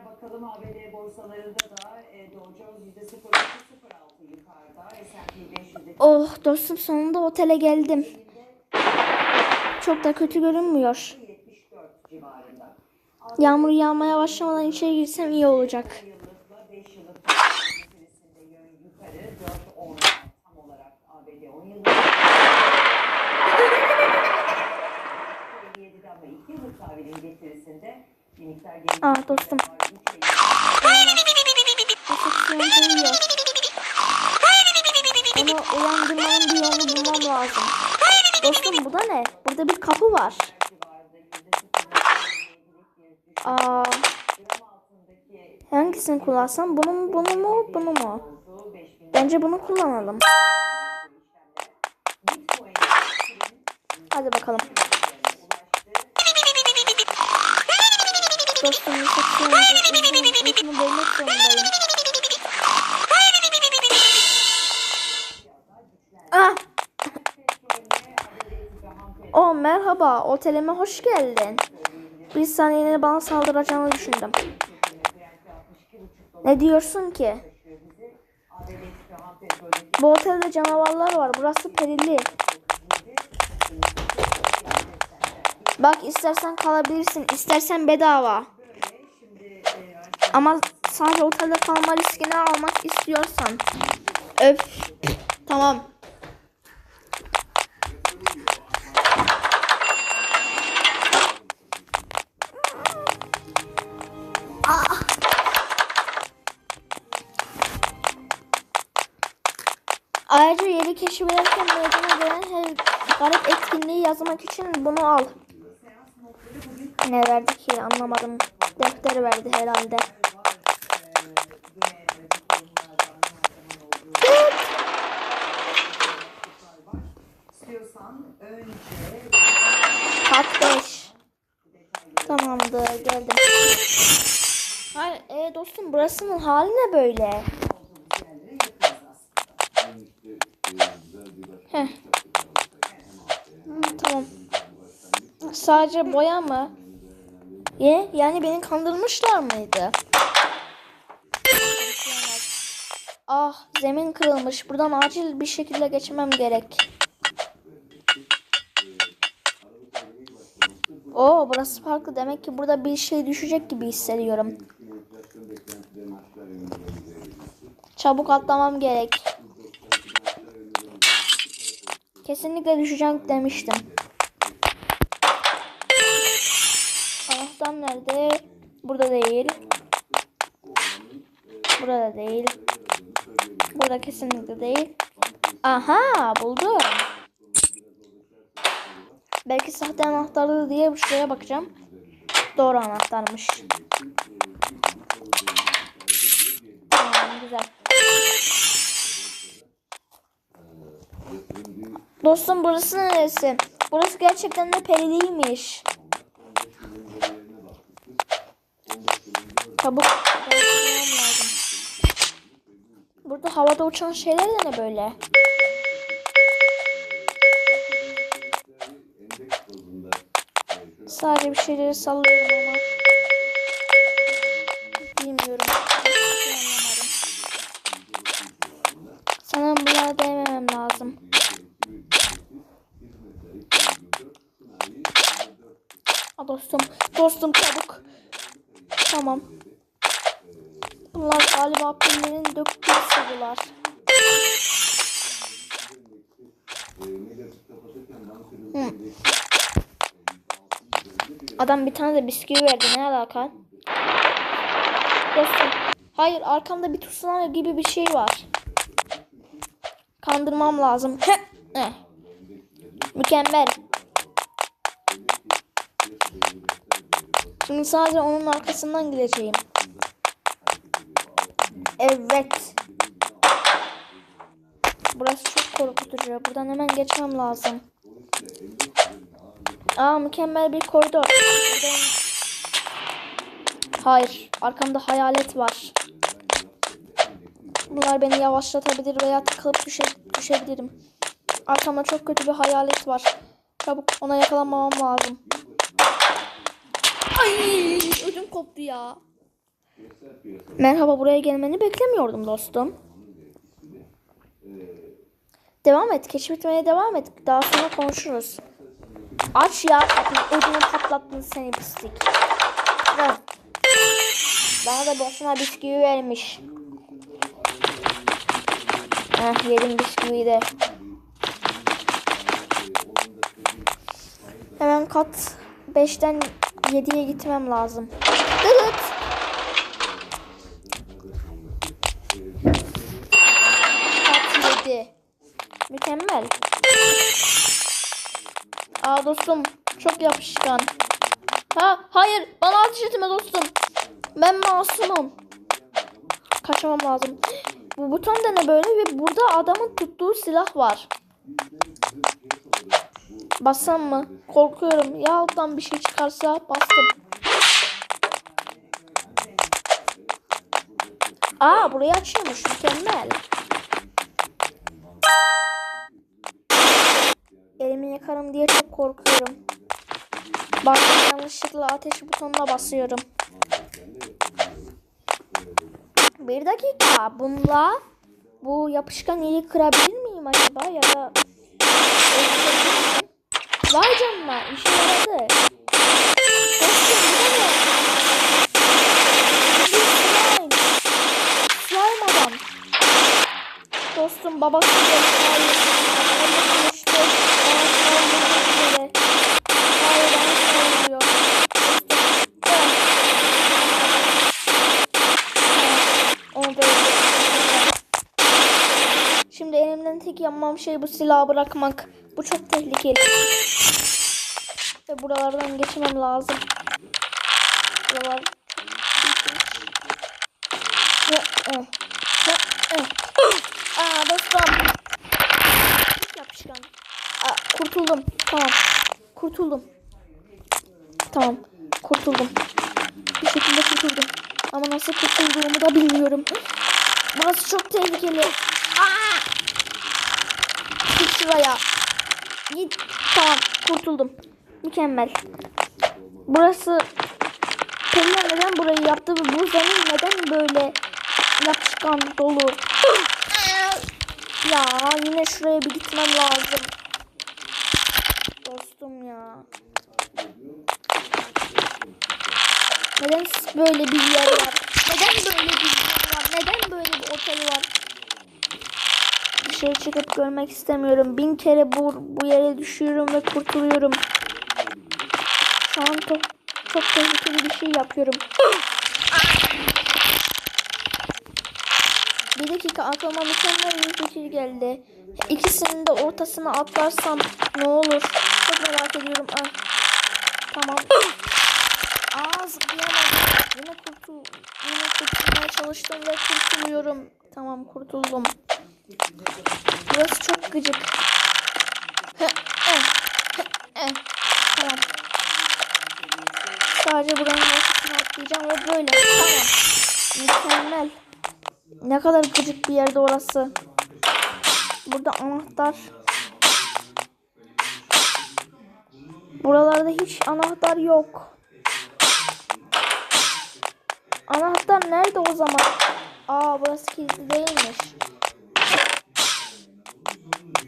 Bakalım ABD borsalarında da e, Dow Jones %0.06 yukarıda, S&P 500'de Oh dostum sonunda otele geldim. Çok da kötü görünmüyor. 74 civarında. Yağmur yağmaya başlamadan içeri girsem iyi olacak. Yıllıkla 5 yıllık meselesinde yön yukarı 4.10 tam olarak ABD 10 yıllık. 57'de ama 2 yıllık tahvilin getirisinde Aa, dostum. Onu uyandırmanın bir yolunu bulmam lazım. Dostum bu da ne? Burada bir kapı var. Aa, hangisini kullansam? Bunu mu, bunu mu, bunu mu? Bence bunu kullanalım. Hadi bakalım. Dostum. Ah! Oh merhaba, otelime hoş geldin. Bir saniyene bana saldıracağını düşündüm. Ne diyorsun ki? Bu otelde canavarlar var. Burası perili. Bak istersen kalabilirsin, istersen bedava. Ama sadece otelde kalma riskini almak istiyorsan. Öf. Tamam. Ah. Ayrıca yeri keşfederken meydana gelen her garip etkinliği yazmak için bunu al. Ne verdi ki anlamadım. Defteri verdi herhalde. 5. Tamamdır geldim. Hayır e, dostum burasının hali ne böyle? Heh. Hı, tamam. Sadece boya mı? Ye, yani beni kandırmışlar mıydı? Ah zemin kırılmış. Buradan acil bir şekilde geçmem gerek. Oo burası farklı. Demek ki burada bir şey düşecek gibi hissediyorum. Çabuk atlamam gerek. Kesinlikle düşeceğim demiştim. Burada değil. Burada değil. Burada kesinlikle değil. Aha buldum. Belki sahte anahtarlı diye şuraya bakacağım. Doğru anahtarmış. Tamam güzel. Dostum burası neresi? Burası gerçekten de periliymiş. Çabuk. Burada havada uçan şeyler de ne böyle? Sadece bir şeyleri sallıyorum ama. Bilmiyorum. Sanırım bunlara değmemem lazım. A dostum. Dostum çabuk. Tamam. Bunlar galiba pillerin döktüğü sıvılar. Adam bir tane de bisküvi verdi. Ne alaka? Dostum. Hayır arkamda bir tsunami gibi bir şey var. Kandırmam lazım. Mükemmel. Şimdi sadece onun arkasından gideceğim. Evet. Burası çok korkutucu. Buradan hemen geçmem lazım. Aa mükemmel bir koridor. Hayır. Arkamda hayalet var. Bunlar beni yavaşlatabilir veya takılıp düşe, düşebilirim. Arkamda çok kötü bir hayalet var. Çabuk ona yakalanmamam lazım. Ay ödüm koptu ya. Merhaba buraya gelmeni beklemiyordum dostum. Devam et. Keşfetmeye devam et. Daha sonra konuşuruz. Aç ya. Ödümü patlattın seni pislik. Bana da boşuna bisküvi vermiş. Heh yedim bisküviyi de. Hemen kat 5'ten 7'ye gitmem lazım. Dostum çok yapışkan. Ha hayır bana ateş etme dostum. Ben masumum. Kaçmam lazım. Bu buton da ne böyle ve burada adamın tuttuğu silah var. Bassam mı? Korkuyorum. Ya alttan bir şey çıkarsa bastım. Aa burayı açıyormuş. Mükemmel. Elimi yakarım diye çok korkuyorum. Bazen yanlışlıkla ateş butonuna basıyorum. Bir dakika. Bununla bu yapışkan yeri kırabilir miyim acaba ya da? Vay canına işe yaradı. Dostum bu da ne? Slime. Slime adam. Dostum babası geldi. Hayır. Babası geçti. Bana saldırmak üzere. Hayır bana saldırıyor. Dostum. Evet. Onu da öldürdüm. Şimdi elimden yapmam şey bu silahı bırakmak. Bu çok tehlikeli. Ve buralardan geçmem lazım. Buralar hı, hı. Aa dostum. Yapışkan. Aa, kurtuldum. Tamam. Kurtuldum. Tamam. Kurtuldum. Bir şekilde kurtuldum. Ama nasıl kurtulduğumu da bilmiyorum. Burası çok tehlikeli. Aa! Şuraya. Git. Tamam. Kurtuldum. Mükemmel. Burası Pelin neden burayı yaptı ve bu zemin neden böyle yapışkan dolu? ya yine şuraya bir gitmem lazım. Dostum ya. Neden böyle bir yer var? Neden böyle bir yer var? Neden böyle bir otel var? Dışarı çıkıp görmek istemiyorum. Bin kere bu, bu yere düşüyorum ve kurtuluyorum. Şu an çok, çok tehlikeli bir şey yapıyorum. Bir dakika aklıma mükemmel bir fikir geldi. İkisinin de ortasına atlarsam ne olur? Çok merak ediyorum. Ah. Tamam. Aa zıplayamadım. Yine kurtul yine kurtulmaya çalıştım ve kurtuluyorum. Tamam kurtuldum. Burası çok gıcık. Tamam. Sadece buranın ortasına atlayacağım ve böyle. Tamam. Mükemmel. Ne kadar gıcık bir yerde orası. Burada anahtar. Buralarda hiç anahtar yok. Anahtar nerede o zaman? Aa burası kilitli değilmiş.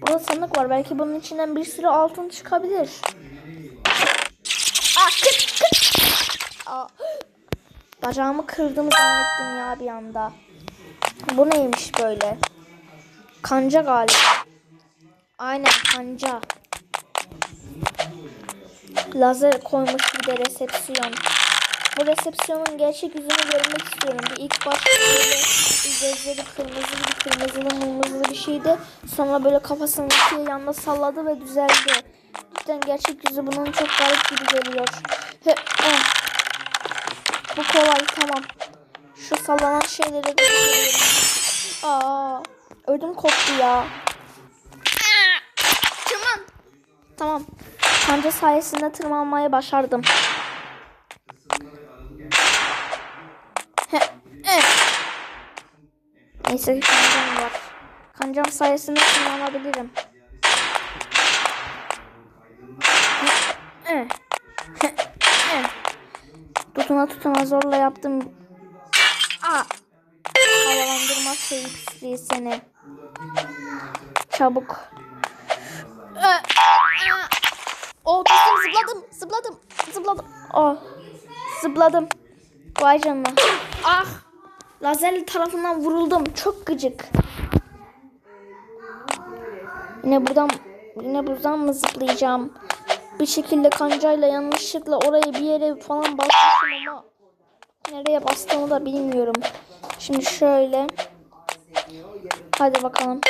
Burada sandık var. Belki bunun içinden bir sürü altın çıkabilir. Aa kıt kıt. Aa. Bacağımı kırdığımı zannettim ya bir anda. Bu neymiş böyle? Kanca galiba. Aynen kanca. Lazer koymuş bir de resepsiyon. Bu resepsiyonun gerçek yüzünü görmek istiyorum. Bir ilk başta böyle bir gözleri kırmızı gibi kırmızılı mırmızılı bir şeydi. Sonra böyle kafasını ikiye yanına salladı ve düzeldi. Cidden gerçek yüzü bunun çok garip gibi geliyor. He, eh. Bu kolay tamam. Şu sallanan şeyleri de. Aa, ödüm koptu ya. Tırman. Tamam. Kanca sayesinde tırmanmayı başardım. Heh, eh. Neyse kancam var. Kancam sayesinde tırmanabilirim. Heh, eh. Heh, eh. Tutuna tutuna zorla yaptım. Havalandırma şeyi pisliği seni. Çabuk. Oh dostum zıpladım zıpladım zıpladım. Oh zıpladım. Vay canına. Ah. Lazerli tarafından vuruldum. Çok gıcık. Yine buradan yine buradan mı zıplayacağım? Bir şekilde kancayla yanlışlıkla orayı bir yere falan basmışım ama nereye bastığımı da bilmiyorum. Şimdi şöyle. Hadi bakalım.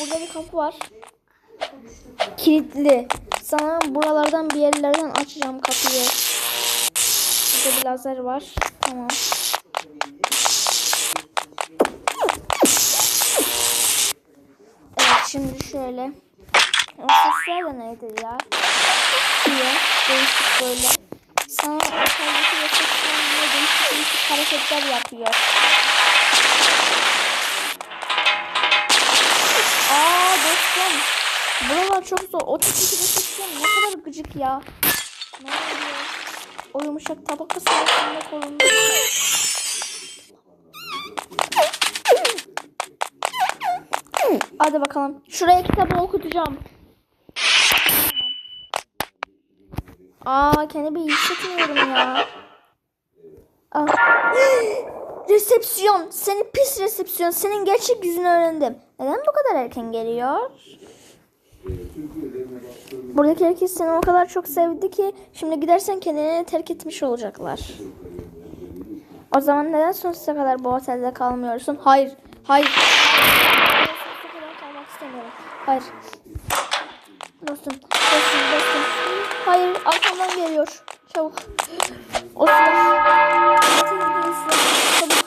Burada bir kapı var. Kilitli. Sana buralardan bir yerlerden açacağım kapıyı. Burada bir lazer var. Tamam. Evet şimdi şöyle. Sesler de neydi ya? Diye değişik böyle. Sana ortadaki resepsiyonla değişik değişik hareketler yapıyor. Aa dostum. Buralar çok zor. O tipik resepsiyon ne kadar gıcık ya. Ne oluyor? O yumuşak tabaka sayesinde korundu. Hadi bakalım. Şuraya kitabı okutacağım. Aa kendimi iyi hissetmiyorum ya. Ah. resepsiyon. Senin pis resepsiyon. Senin gerçek yüzünü öğrendim. Neden bu kadar erken geliyor? Buradaki herkes seni o kadar çok sevdi ki şimdi gidersen kendini terk etmiş olacaklar. O zaman neden sonsuza kadar bu otelde kalmıyorsun? Hayır. Hayır. Ben sonsuza kadar kalmak istemiyorum. Hayır. Dostum. Dostum. Dostum. Hayır. Arkamdan geliyor. Çabuk. O silah. Çabuk.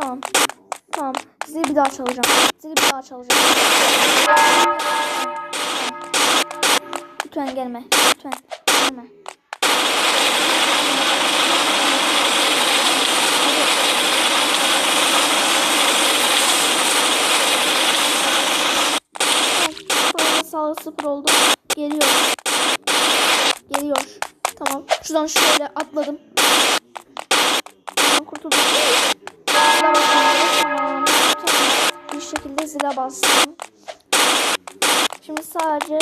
Tamam. Tamam. Sizi bir daha çalacağım. Sizi bir daha çalacağım. Lütfen gelme. Lütfen gelme. Tamam. Burada sağlık sıfır oldu. Geliyor. Geliyor. Tamam. Şuradan şöyle atladım. Buradan kurtuldum. Zile basıyorum. Bir şekilde zile bastım. Şimdi sadece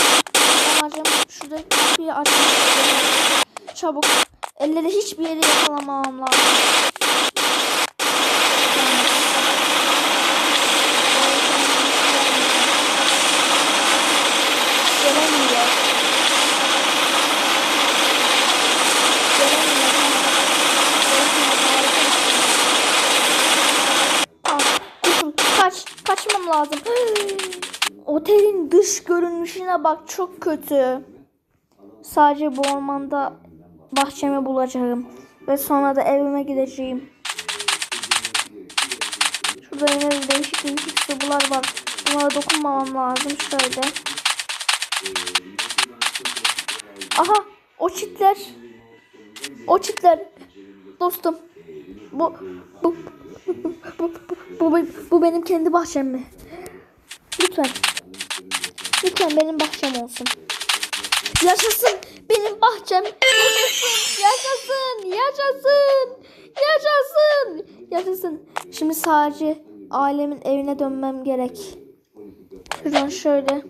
amacım şurada kapıyı açmak. Çabuk. Elleri hiçbir yere yakalamamam lazım. Gelemiyor. Gelemiyor. Ah, kurtul. Kaç. Kaçmam lazım. Otelin dış görünüşüne bak çok kötü. Sadece bu ormanda bahçemi bulacağım. Ve sonra da evime gideceğim. Şurada yine de değişik değişik sıvılar var. Bunlara dokunmamam lazım. Şöyle. Aha o çitler. O çitler. Dostum. Bu bu bu, bu, bu, bu, bu benim kendi bahçem mi? Lütfen. Lütfen benim bahçem olsun. Yaşasın benim bahçem. Yaşasın. Yaşasın. Yaşasın. Yaşasın. Şimdi sadece ailemin evine dönmem gerek. Şuradan şöyle.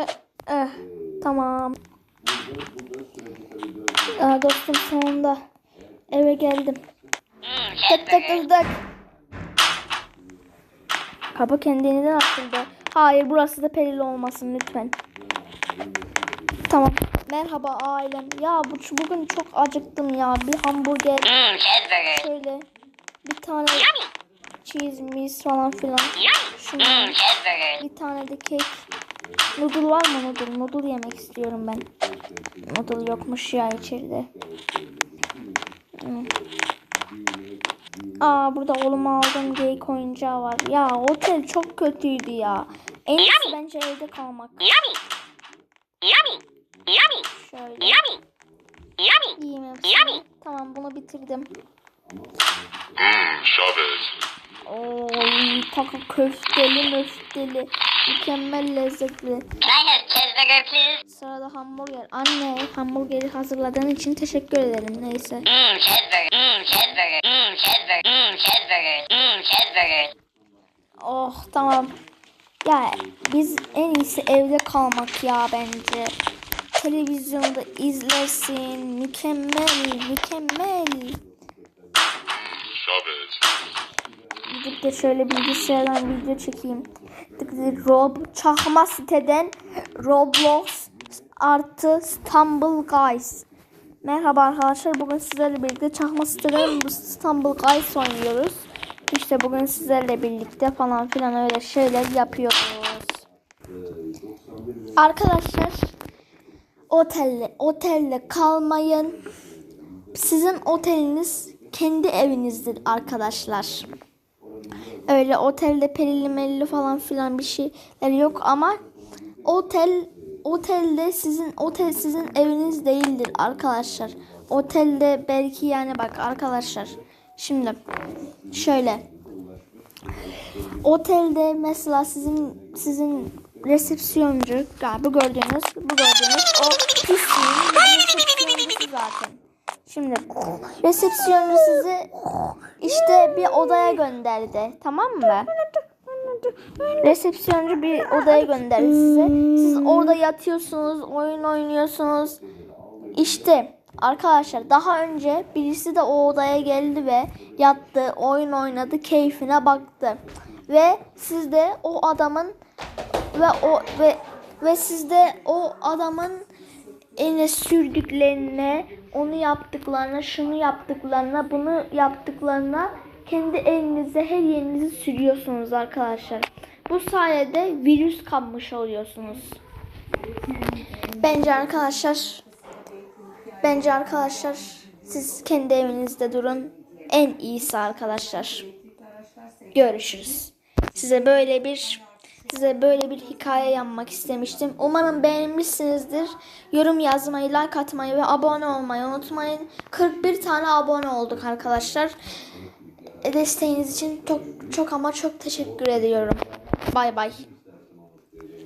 Eh, eh, tamam. Aa, dostum sonunda eve geldim. Tık tık tık tık. Kapı kendiliğinden açıldı. Hayır burası da perili olmasın lütfen. Tamam. Merhaba ailem. Ya bu bugün çok acıktım ya. Bir hamburger. Cheeseburger. Şöyle bir tane cheese mis falan filan. Mmm, cheeseburger. bir tane de kek. Noodle var mı noodle? Noodle yemek istiyorum ben. Noodle yokmuş ya içeride. Hmm. Aa burada oğluma aldığım geyik oyuncağı var. Ya otel çok kötüydü ya. En iyisi bence evde kalmak. Yummy. Yummy. Yummy. Şöyle Yummy. Yummy. Yummy. Tamam bunu bitirdim. Mmm, Chavez. Oy taka köfteli möfteli. Mükemmel lezzetli. Can I have cheeseburger, please? Sırada hamburger. Anne hamburgeri hazırladığın için teşekkür ederim. Neyse. Mmm, cheeseburger. Mmm, cheeseburger. Mmm, cheeseburger. Mmm, cheeseburger. Mmm, cheeseburger. Oh tamam. Ya biz en iyisi evde kalmak ya bence. Televizyonda izlersin. Mükemmel, mükemmel. Gidip de şöyle bilgisayardan video çekeyim. Tık tık Rob çakma siteden Roblox artı Stumble Guys. Merhaba arkadaşlar. Bugün sizlerle birlikte çakma siteden Stumble Guys oynuyoruz. İşte bugün sizlerle birlikte falan filan öyle şeyler yapıyoruz. Arkadaşlar otelle otelle kalmayın. Sizin oteliniz kendi evinizdir arkadaşlar. Öyle otelde perili melli falan filan bir şeyler yok ama otel otelde sizin otel sizin eviniz değildir arkadaşlar. Otelde belki yani bak arkadaşlar. Şimdi şöyle otelde mesela sizin sizin resepsiyoncu galiba gördüğünüz bu gördüğünüz o pisliğin zaten. Şimdi resepsiyoncu sizi işte bir odaya gönderdi. Tamam mı? Resepsiyoncu bir odaya gönderdi size. Siz orada yatıyorsunuz, oyun oynuyorsunuz. İşte arkadaşlar daha önce birisi de o odaya geldi ve yattı, oyun oynadı, keyfine baktı. Ve siz de o adamın ve o ve ve siz de o adamın eline sürdüklerine, onu yaptıklarına, şunu yaptıklarına, bunu yaptıklarına kendi elinize her yerinizi sürüyorsunuz arkadaşlar. Bu sayede virüs kapmış oluyorsunuz. Bence arkadaşlar bence arkadaşlar siz kendi evinizde durun. En iyisi arkadaşlar. Görüşürüz. Size böyle bir size böyle bir hikaye yapmak istemiştim. Umarım beğenmişsinizdir. Yorum yazmayı, like atmayı ve abone olmayı unutmayın. 41 tane abone olduk arkadaşlar. Desteğiniz için çok çok ama çok teşekkür ediyorum. Bay bay.